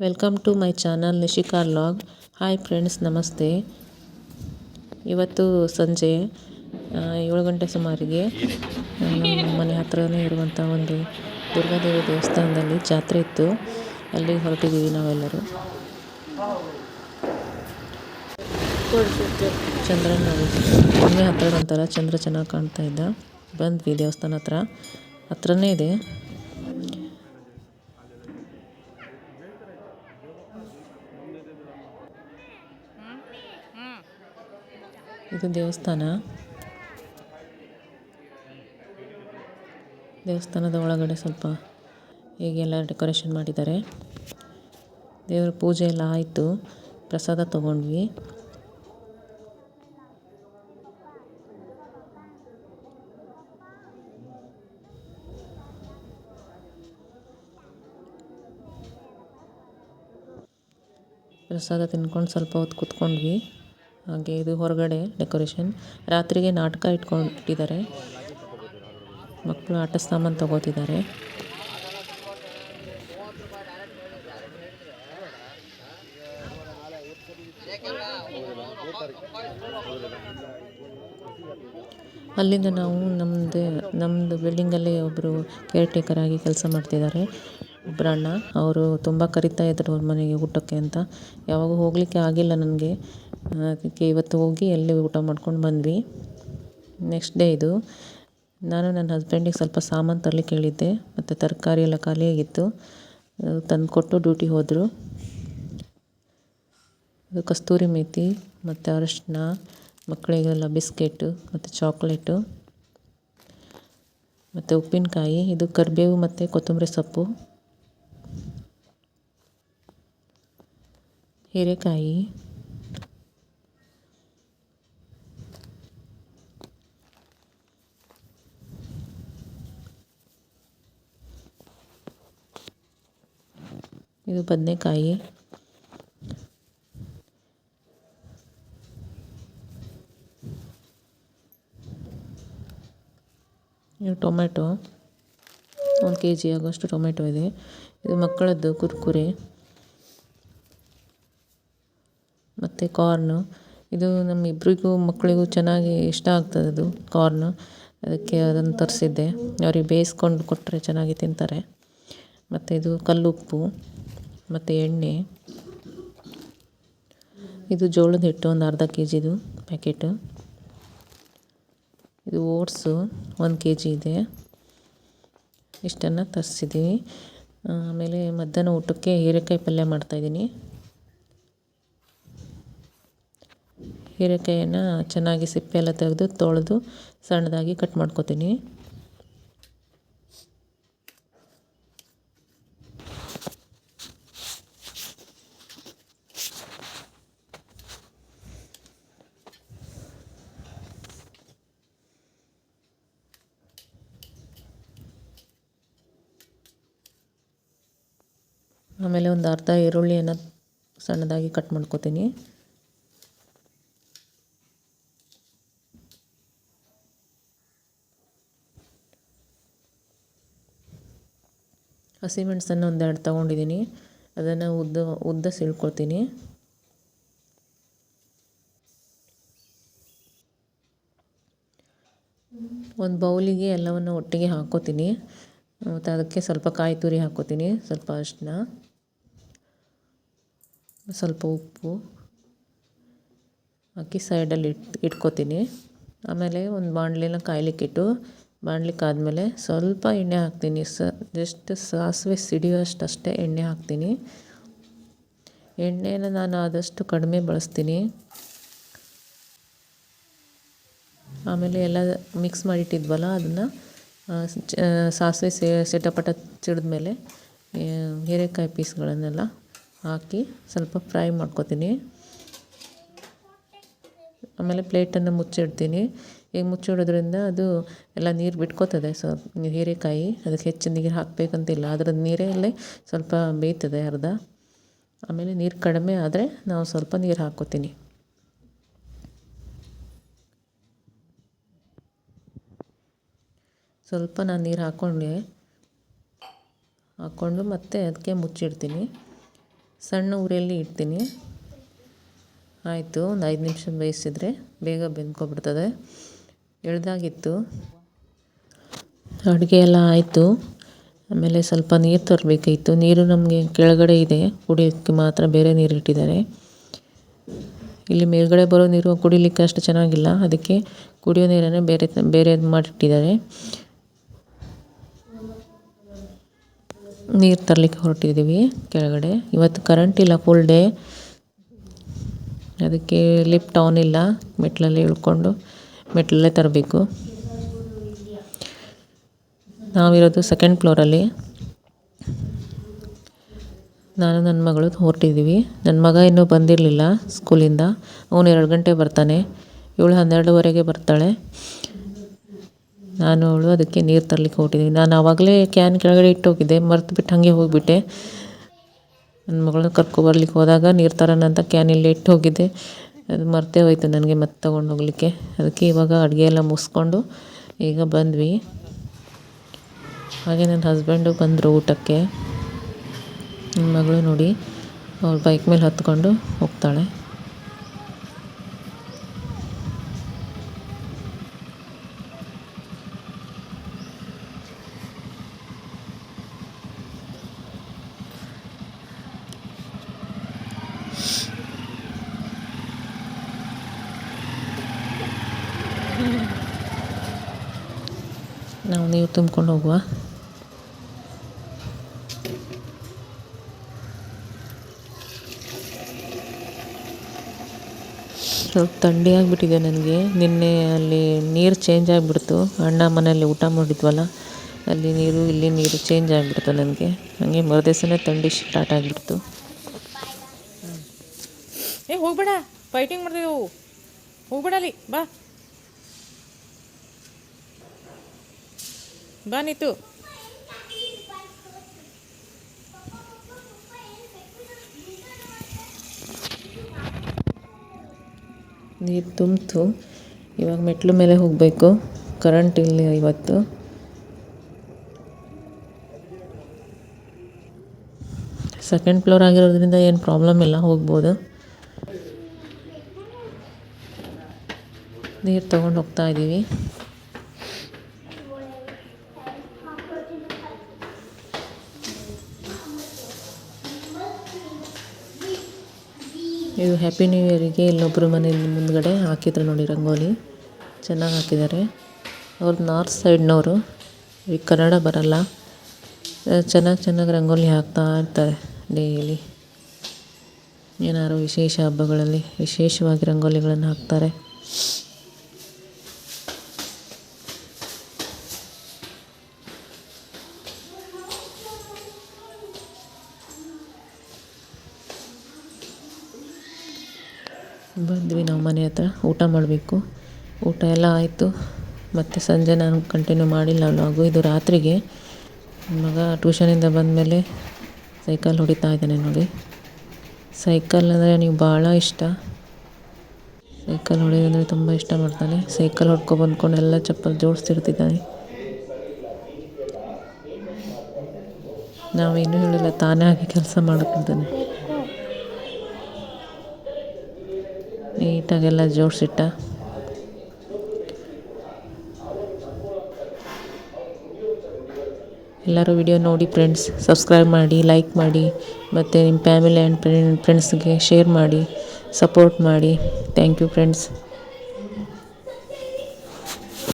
Welcome to my channel Nishika log hi friends ನಮಸ್ತೆ ಇವತ್ತು ಸಂಜೆ ಏಳು ಗಂಟೆ ಸುಮಾರಿಗೆ ಮನೆ ಹತ್ರನೇ ಇರುವಂಥ ಒಂದು ದುರ್ಗಾದೇವಿ ದೇವಸ್ಥಾನದಲ್ಲಿ ಜಾತ್ರೆ ಇತ್ತು. ಅಲ್ಲಿಗೆ ಹೊರಟಿದ್ದೀವಿ ನಾವೆಲ್ಲರೂ. ಚಂದ್ರನ ಮನೆ ಹತ್ರ ಬಂತಾರ ಚಂದ್ರ ಚೆನ್ನಾಗಿ ಕಾಣ್ತಾ ಇದ್ದ. ಬಂದ್ವಿ ದೇವಸ್ಥಾನ ಹತ್ರ. ಹತ್ರನೇ ಇದೆ. ಇದು ದೇವಸ್ಥಾನ. ದೇವಸ್ಥಾನದ ಒಳಗಡೆ ಸ್ವಲ್ಪ ಹೀಗೆಲ್ಲ ಡೆಕೋರೇಷನ್ ಮಾಡಿದ್ದಾರೆ. ದೇವರ ಪೂಜೆ ಎಲ್ಲ ಆಯಿತು. ಪ್ರಸಾದ ತಗೊಂಡ್ವಿ. ಪ್ರಸಾದ ತಿನ್ಕೊಂಡು ಸ್ವಲ್ಪ ಹೊತ್ತು ಕೂತ್ಕೊಂಡ್ವಿ. ಹಾಗೆ ಇದು ಹೊರಗಡೆ ಡೆಕೋರೇಷನ್. ರಾತ್ರಿಗೆ ನಾಟಕ ಇಟ್ಕೊಂಡಿಟ್ಟಿದ್ದಾರೆ ಮಕ್ಕಳು ಆಟ ಸಾಮಾನು ತಗೋತಿದ್ದಾರೆ. ಅಲ್ಲಿಂದ ನಾವು ನಮ್ಮದೇ ನಮ್ಮದು ಬಿಲ್ಡಿಂಗಲ್ಲಿ ಒಬ್ಬರು ಕೇರ್ ಟೇಕರ್ ಆಗಿ ಕೆಲಸ ಮಾಡ್ತಿದ್ದಾರೆ. ಒಬ್ಬರಣ್ಣ ಅವರು ತುಂಬ ಕರಿತಾ ಇದ್ದರು ಅವ್ರ ಮನೆಗೆ ಊಟಕ್ಕೆ ಅಂತ. ಯಾವಾಗೂ ಹೋಗಲಿಕ್ಕೆ ಆಗಿಲ್ಲ ನನಗೆ. ಅದಕ್ಕೆ ಇವತ್ತು ಹೋಗಿ ಅಲ್ಲಿ ಊಟ ಮಾಡ್ಕೊಂಡು ಬಂದ್ವಿ. ನೆಕ್ಸ್ಟ್ ಡೇ ಇದು. ನಾನು ನನ್ನ ಹಸ್ಬೆಂಡಿಗೆ ಸ್ವಲ್ಪ ಸಾಮಾನು ತರಲಿಕ್ಕೆ ಹೇಳಿದ್ದೆ. ಮತ್ತು ತರಕಾರಿ ಎಲ್ಲ ಖಾಲಿಯಾಗಿತ್ತು ತಂದು ಕೊಟ್ಟು ಡ್ಯೂಟಿ ಹೋದರು. ಅದು ಕಸ್ತೂರಿ ಮೇಥಿ ಮತ್ತು ಅರಶಿನ, ಮಕ್ಕಳಿಗೆಲ್ಲ ಬಿಸ್ಕೆಟು, ಮತ್ತು ಚಾಕ್ಲೇಟು, ಮತ್ತು ಉಪ್ಪಿನಕಾಯಿ, ಇದು ಕರಿಬೇವು ಮತ್ತು ಕೊತ್ತಂಬರಿ ಸೊಪ್ಪು, ಹೀರೆಕಾಯಿ ಇದು ಬದನೆಕಾಯಿ. ಇದು ಟೊಮೆಟೊ ಒಂದು ಕೆ ಜಿ ಆಗೋಷ್ಟು ಟೊಮೆಟೊ ಇದೆ. ಇದು ಮಕ್ಕಳದ್ದು ಕುರ್ಕುರೆ. ಮತ್ತು ಕಾರ್ನು. ಇದು ನಮ್ಮಿಬ್ಬರಿಗೂ ಮಕ್ಕಳಿಗೂ ಚೆನ್ನಾಗಿ ಇಷ್ಟ ಆಗ್ತದೆ ಅದು, ಕಾರ್ನು. ಅದಕ್ಕೆ ಅದನ್ನು ತರಿಸಿದ್ದೆ. ಅವ್ರಿಗೆ ಬೇಯಿಸ್ಕೊಂಡು ಕೊಟ್ಟರೆ ಚೆನ್ನಾಗಿ ತಿಂತಾರೆ. ಮತ್ತು ಇದು ಕಲ್ಲುಪ್ಪು. ಮತ್ತು ಎಣ್ಣೆ. ಇದು ಜೋಳದ ಹಿಟ್ಟು, ಒಂದು ಅರ್ಧ ಕೆ ಜಿದು ಪ್ಯಾಕೆಟು. ಇದು ಓಟ್ಸು, ಒಂದು ಕೆ ಜಿ ಇದೆ. ಇಷ್ಟನ್ನು ತರಿಸಿದ್ದೀವಿ. ಆಮೇಲೆ ಮಧ್ಯಾಹ್ನ ಊಟಕ್ಕೆ ಹೀರೆಕಾಯಿ ಪಲ್ಯ ಮಾಡ್ತಾಯಿದ್ದೀನಿ ಹೀರೆಕಾಯನ್ನು ಚೆನ್ನಾಗಿ ಸಿಪ್ಪೆ ಎಲ್ಲ ತೆಗೆದು ತೊಳೆದು ಸಣ್ಣದಾಗಿ ಕಟ್ ಮಾಡ್ಕೊತೀನಿ. ಆಮೇಲೆ ಒಂದು ಅರ್ಧ ಈರುಳ್ಳಿಯನ್ನು ಸಣ್ಣದಾಗಿ ಕಟ್ ಮಾಡ್ಕೋತೀನಿ. ಹಸಿಮೆಣಸನ್ನು ಒಂದೆರಡು ತಗೊಂಡಿದ್ದೀನಿ ಅದನ್ನು ಉದ್ದ ಉದ್ದ ಸಿಳ್ಕೊಳ್ತೀನಿ. ಒಂದು ಬೌಲಿಗೆ ಎಲ್ಲವನ್ನು ಒಟ್ಟಿಗೆ ಹಾಕ್ಕೋತೀನಿ ಮತ್ತು ಅದಕ್ಕೆ ಸ್ವಲ್ಪ ಕಾಯಿ ತುರಿ ಹಾಕ್ಕೋತೀನಿ ಸ್ವಲ್ಪ ಅರಿಶಿನ ಸ್ವಲ್ಪ ಉಪ್ಪು ಹಾಕಿ ಸೈಡಲ್ಲಿ ಇಟ್ಟು ಇಟ್ಕೋತೀನಿ ಆಮೇಲೆ ಒಂದು ಬಾಣಲಿನ ಕಾಯ್ಲಿಕ್ಕಿಟ್ಟು ಬಾಣಲಿಕ್ಕಾದ್ಮೇಲೆ ಸ್ವಲ್ಪ ಎಣ್ಣೆ ಹಾಕ್ತೀನಿ ಸ ಜಸ್ಟ್ ಸಾಸಿವೆ ಸಿಡಿಯೋಷ್ಟು ಎಣ್ಣೆ ಹಾಕ್ತೀನಿ ಎಣ್ಣೆನ ನಾನು ಆದಷ್ಟು ಕಡಿಮೆ ಬಳಸ್ತೀನಿ ಆಮೇಲೆ ಎಲ್ಲ ಮಿಕ್ಸ್ ಮಾಡಿಟ್ಟಿದ್ವಲ್ಲ ಅದನ್ನು ಸಾಸಿವೆ ಸೇ ಸಿಟಪಟ ಚಿಡಿದ್ಮೇಲೆ ಹೀರೆಕಾಯಿ ಪೀಸ್ಗಳನ್ನೆಲ್ಲ ಹಾಕಿ ಸ್ವಲ್ಪ ಫ್ರೈ ಮಾಡ್ಕೊತೀನಿ. ಆಮೇಲೆ ಪ್ಲೇಟನ್ನು ಮುಚ್ಚಿಡ್ತೀನಿ. ಈಗ ಮುಚ್ಚಿಡೋದ್ರಿಂದ ಅದು ಎಲ್ಲ ನೀರು ಬಿಟ್ಕೋತದೆ. ಸೊ, ಹೀರೆಕಾಯಿ, ಅದಕ್ಕೆ ಹೆಚ್ಚು ನೀರು ಹಾಕಬೇಕಂತಿಲ್ಲ. ಅದರ ನೀರಲ್ಲೇ ಸ್ವಲ್ಪ ಬೇಯ್ತದೆ ಅರ್ಧ. ಆಮೇಲೆ ನೀರು ಕಡಿಮೆ ಆದರೆ ನಾವು ಸ್ವಲ್ಪ ನೀರು ಹಾಕೋತೀನಿ ಸ್ವಲ್ಪ ನಾನು ನೀರು ಹಾಕ್ಕೊಂಡೆ ಹಾಕ್ಕೊಂಡು ಮತ್ತೆ ಅದಕ್ಕೆ ಮುಚ್ಚಿಡ್ತೀನಿ. ಸಣ್ಣ ಉರಿಯಲ್ಲಿ ಇಡ್ತೀನಿ. ಆಯಿತು, ಒಂದು ಐದು ನಿಮಿಷ ಬೇಯಿಸಿದರೆ ಬೇಗ ಬೆಂದ್ಕೊಬಿಡ್ತದೆ. ಎಳ್ದಾಗಿತ್ತು. ಅಡುಗೆ ಎಲ್ಲ ಆಯಿತು. ಆಮೇಲೆ ಸ್ವಲ್ಪ ನೀರು ತರಬೇಕಿತ್ತು ನೀರು ನಮಗೆ ಕೆಳಗಡೆ ಇದೆ. ಕುಡಿಯೋಕ್ಕೆ ಮಾತ್ರ ಬೇರೆ ನೀರು ಇಟ್ಟಿದ್ದಾರೆ. ಇಲ್ಲಿ ಮೇಲ್ಗಡೆ ಬರೋ ನೀರು ಕುಡಿಲಿಕ್ಕೆ ಅಷ್ಟು ಚೆನ್ನಾಗಿಲ್ಲ. ಅದಕ್ಕೆ ಕುಡಿಯೋ ನೀರನ್ನೇ ಬೇರೆ ಬೇರೆ ಮಾಡಿಟ್ಟಿದ್ದಾರೆ. ನೀರು ತರಲಿಕ್ಕೆ ಹೊರಟಿದ್ದೀವಿ ಕೆಳಗಡೆ. ಇವತ್ತು ಕರೆಂಟ್ ಇಲ್ಲ ಫುಲ್ ಡೇ ಅದಕ್ಕೆ ಲಿಫ್ಟ್ ಆನ್ ಇಲ್ಲ, ಮೆಟ್ಲಲ್ಲಿ ಇಳ್ಕೊಂಡು ಮೆಟ್ಲಲ್ಲೇ ತರಬೇಕು. ನಾವಿರೋದು ಸೆಕೆಂಡ್ ಫ್ಲೋರಲ್ಲಿ ನಾನು ನನ್ನ ಮಗಳು ಹೊರಟಿದ್ದೀವಿ ನನ್ನ ಮಗ ಇನ್ನೂ ಬಂದಿರಲಿಲ್ಲ ಸ್ಕೂಲಿಂದ ಅವನು ಎರಡು ಗಂಟೆ ಬರ್ತಾನೆ. ಏಳು ಹನ್ನೆರಡುವರೆಗೆ ಬರ್ತಾಳೆ. ನಾನು ಅವಳು ಅದಕ್ಕೆ ನೀರು ತರಲಿಕ್ಕೆ ಹೊರಟಿದ್ದೀವಿ ನಾನು ಆವಾಗಲೇ ಕ್ಯಾನ್ ಕೆಳಗಡೆ ಇಟ್ಟು ಹೋಗಿದ್ದೆ ಮರ್ತು ಬಿಟ್ಟು ಹಾಗೆ ಹೋಗಿಬಿಟ್ಟೆ. ನನ್ನ ಮಗಳನ್ನ ಕರ್ಕೊಬರ್ಲಿಕ್ಕೆ ಹೋದಾಗ ನೀರು ತರೋಣ ಅಂತ ಕ್ಯಾನ್ ಇಲ್ಲೇ ಇಟ್ಟು ಹೋಗಿದ್ದೆ. ಅದು ಮರ್ತೇ ಹೋಯ್ತು ನನಗೆ ಮತ್ತೆ ತೊಗೊಂಡು ಹೋಗಲಿಕ್ಕೆ. ಅದಕ್ಕೆ ಇವಾಗ ಅಡುಗೆ ಎಲ್ಲ ಮುಗಿಸ್ಕೊಂಡು ಈಗ ಬಂದ್ವಿ. ಹಾಗೆ ನನ್ನ ಹಸ್ಬೆಂಡು ಬಂದರು ಊಟಕ್ಕೆ. ನನ್ನ ಮಗಳು ನೋಡಿ, ಅವಳು ಬೈಕ್ ಮೇಲೆ ಹತ್ಕೊಂಡು ಹೋಗ್ತಾಳೆ. ನಾವು ನೀರು ತುಂಬ್ಕೊಂಡು ಹೋಗುವ. ಸ್ವಲ್ಪ ಥಂಡಿ ಆಗಿಬಿಟ್ಟಿದೆ ನನಗೆ. ನಿನ್ನೆ ಅಲ್ಲಿ ನೀರು ಚೇಂಜ್ ಆಗಿಬಿಡ್ತು. ಅಣ್ಣ ಮನೆಯಲ್ಲಿ ಊಟ ಮಾಡಿದ್ವಲ್ಲ, ಅಲ್ಲಿ ನೀರು, ಇಲ್ಲಿ ನೀರು ಚೇಂಜ್ ಆಗಿಬಿಡ್ತು ನನಗೆ. ಹಾಗೆ ಮರುದಿವ್ಸನೇ ಥಂಡಿ ಸ್ಟಾರ್ಟ್ ಆಗಿಬಿಡ್ತು. ಏ, ಹೋಗ್ಬೇಡ. ಫೈಟಿಂಗ್ ಮಾಡ್ತೀವಿ ಹೋಗ್ಬೇಡ ಅಲ್ಲಿ. ಬಾ. ಬಾ ನೀತು ನೀರು ತುಂಬಿತು. ಇವಾಗ ಮೆಟ್ಲು ಮೇಲೆ ಹೋಗಬೇಕು. ಕರೆಂಟ್ ಇಲ್ಲ ಇವತ್ತು ಸೆಕೆಂಡ್ ಫ್ಲೋರ್ ಆಗಿರೋದ್ರಿಂದ ಏನು ಪ್ರಾಬ್ಲಮ್ ಇಲ್ಲ, ಹೋಗ್ಬೋದು. ನೀರು ತೊಗೊಂಡು ಹೋಗ್ತಾ ಇದ್ದೀವಿ ಇದು ಹ್ಯಾಪಿ ನ್ಯೂ ಇಯರಿಗೆ ಇಲ್ಲೊಬ್ಬರು ಮನೇಲಿ ಮುಂದ್ಗಡೆ ಹಾಕಿದ್ರು ನೋಡಿ ರಂಗೋಲಿ. ಚೆನ್ನಾಗಿ ಹಾಕಿದ್ದಾರೆ. ಅವ್ರು ನಾರ್ತ್ ಸೈಡ್ನವರು ಈ ಕನ್ನಡ ಬರಲ್ಲ. ಚೆನ್ನಾಗಿ ಚೆನ್ನಾಗಿ ರಂಗೋಲಿ ಹಾಕ್ತಾ ಇರ್ತಾರೆ ಡೈಲಿ ಏನಾದ್ರು ವಿಶೇಷ ಹಬ್ಬಗಳಲ್ಲಿ ವಿಶೇಷವಾಗಿ ರಂಗೋಲಿಗಳನ್ನು ಹಾಕ್ತಾರೆ. ಬಂದ್ವಿ ನಾವು ಮನೆ ಹತ್ರ. ಊಟ ಮಾಡಬೇಕು. ಊಟ ಎಲ್ಲ ಆಯಿತು. ಮತ್ತು ಸಂಜೆ ನಾನು ಕಂಟಿನ್ಯೂ ಮಾಡಿಲ್ಲ ವ್ಲಾಗು ಇದು ರಾತ್ರಿಗೆ. ಮಗ ಟ್ಯೂಷನಿಂದ ಬಂದಮೇಲೆ ಸೈಕಲ್ ಹೊಡಿತಾ ಇದ್ದಾನೆ ನೋಡಿ. ಸೈಕಲ್ ಅಂದರೆ ನೀವು ಭಾಳ ಇಷ್ಟ. ಸೈಕಲ್ ಹೊಡೆಯೋದಂದರೆ ತುಂಬ ಇಷ್ಟ ಮಾಡ್ತಾನೆ. ಸೈಕಲ್ ಹೊಡ್ಕೊ ಬಂದ್ಕೊಂಡು ಎಲ್ಲ ಚಪ್ಪಲ್ ಜೋಡಿಸ್ತಿರ್ತಿದ್ದಾನೆ. ನಾವೇನು ಹೇಳಿಲ್ಲ, ತಾನೇ ಆಗಿ ಕೆಲಸ ಮಾಡ್ಕೊತಾನೆ ನೀಟಾಗೆಲ್ಲ ಜೋಡಿಸಿಟ್ಟ. ಎಲ್ಲರೂ ವಿಡಿಯೋ ನೋಡಿ ಫ್ರೆಂಡ್ಸ್ ಸಬ್ಸ್ಕ್ರೈಬ್ ಮಾಡಿ ಲೈಕ್ ಮಾಡಿ, ಮತ್ತು ನಿಮ್ಮ ಫ್ಯಾಮಿಲಿ ಆ್ಯಂಡ್ ಫ್ರೆಂಡ್ಸ್ಗೆ ಶೇರ್ ಮಾಡಿ ಸಪೋರ್ಟ್ ಮಾಡಿ. Thank you friends